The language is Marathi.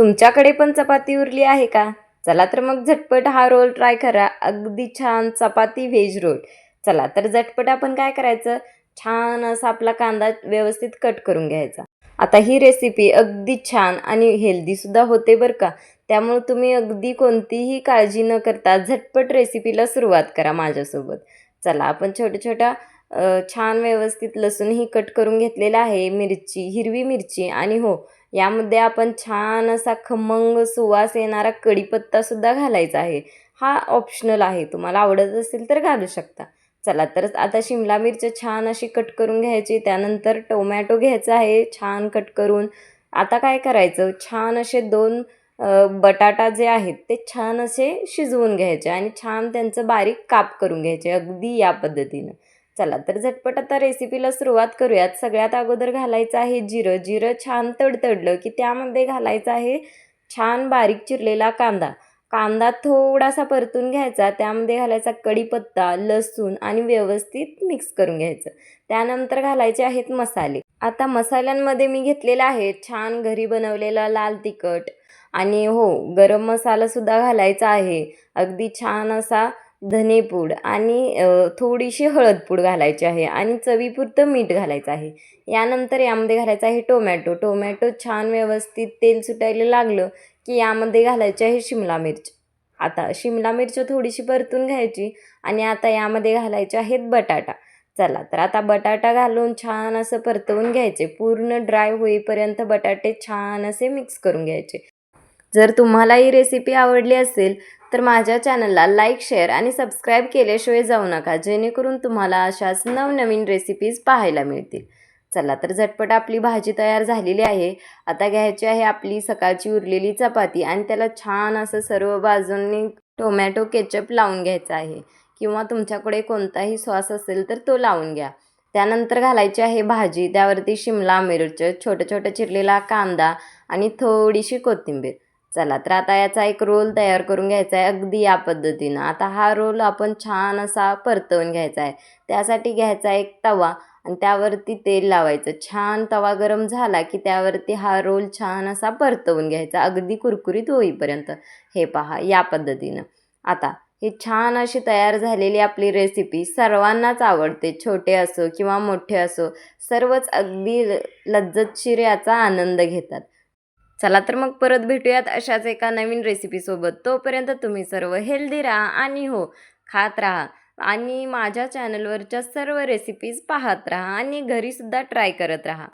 तुमच्याकडे पण चपाती उरली आहे का? चला तर मग झटपट हा रोल ट्राय करा. अगदी छान चपाती व्हेज रोल. चला तर झटपट आपण काय करायचं? छान असा आपला कांदा व्यवस्थित कट करून घ्यायचा. आता ही रेसिपी अगदी छान आणि हेल्दीसुद्धा होते बरं का. त्यामुळे तुम्ही अगदी कोणतीही काळजी न करता झटपट रेसिपीला सुरुवात करा माझ्यासोबत. चला आपण छोट्या छोट्या छान व्यवस्थित लसूणही कट करून घेतलेला आहे मिरची हिरवी मिरची आणि हो यामध्ये आपण छान असा खमंग सुवास येणारा कढीपत्तासुद्धा घालायचा आहे. हा ऑप्शनल आहे तुम्हाला आवडत असेल तर घालू शकता. चला तर आता शिमला मिरची छान अशी कट करून घ्यायची त्यानंतर टोमॅटो घ्यायचा आहे छान कट करून. आता काय करायचं? छान असे दोन बटाटा जे आहेत ते छान असे शिजवून घ्यायचे आणि छान त्यांचं बारीक काप करून घ्यायचे अगदी या पद्धतीनं. चला तर झटपट आता रेसिपीला सुरुवात करूयात. सगळ्यात अगोदर घालायचं आहे जिरं. जिरं छान तडतडलं की त्यामध्ये घालायचं आहे छान बारीक चिरलेला कांदा. कांदा थोडासा परतून घ्यायचा. त्यामध्ये घालायचा कढीपत्ता लसूण आणि व्यवस्थित मिक्स करून घ्यायचं. त्यानंतर घालायचे आहेत मसाले. आता मसाल्यांमध्ये मी घेतलेला आहे छान घरी बनवलेला लाल तिखट. आणि हो गरम मसालासुद्धा घालायचा आहे. अगदी छान असा धनेपूड आणि थोडीशी हळदपूड घालायची आहे आणि चवीपुरतं मीठ घालायचं आहे. यानंतर यामध्ये घालायचं आहे टोमॅटो. टोमॅटो छान व्यवस्थित तेल सुटायला लागलं की यामध्ये घालायची आहे शिमला मिरच. आता शिमला मिरच थोडीशी परतून घ्यायची आणि आता यामध्ये घालायचे आहेत बटाटा. चला तर आता बटाटा घालून छान असं परतवून घ्यायचे. पूर्ण ड्राय होईपर्यंत बटाटे छान असे मिक्स करून घ्यायचे. जर तुम्हाला ही रेसिपी आवडली असेल तर माझ्या चॅनलला लाईक शेअर आणि सबस्क्राईब केल्याशिवाय जाऊ नका. जेणेकरून तुम्हाला अशाच नवनवीन रेसिपीज पाहायला मिळतील. चला तर झटपट आपली भाजी तयार झालेली आहे. आता घ्यायची आहे आपली सकाळची उरलेली चपाती आणि त्याला छान असं सर्व बाजूंनी टोमॅटो केचप लावून घ्यायचं आहे. किंवा तुमच्याकडे कोणताही सॉस असेल तर तो लावून घ्या. त्यानंतर घालायची आहे भाजी. त्यावरती शिमला मिरच छोटं छोटं चिरलेला कांदा आणि थोडीशी कोथिंबीर. चला तर आता याचा एक रोल तयार करून घ्यायचा आहे अगदी या पद्धतीनं. आता हा रोल आपण छान असा परतवून घ्यायचा आहे त्यासाठी घ्यायचा एक तवा आणि त्यावरती तेल लावायचं. छान तवा गरम झाला की त्यावरती हा रोल छान असा परतवून घ्यायचा. अगदी कुरकुरीत होईपर्यंत. हे पहा या पद्धतीनं. आता ही छान अशी तयार झालेली आपली रेसिपी सर्वांनाच आवडते. छोटे असो किंवा मोठे असो सर्वच अगदी ल- लज्जतशीर याचा आनंद घेतात. चला तर मग परत भेटूयात अशाच एका नवीन रेसिपीसोबत तोपर्यंत तुम्ही सर्व हेल्दी राहा आणि हो खात राहा. आणि माझ्या चॅनलवरच्या सर्व रेसिपीज पाहत राहा आणि घरीसुद्धा ट्राय करत राहा.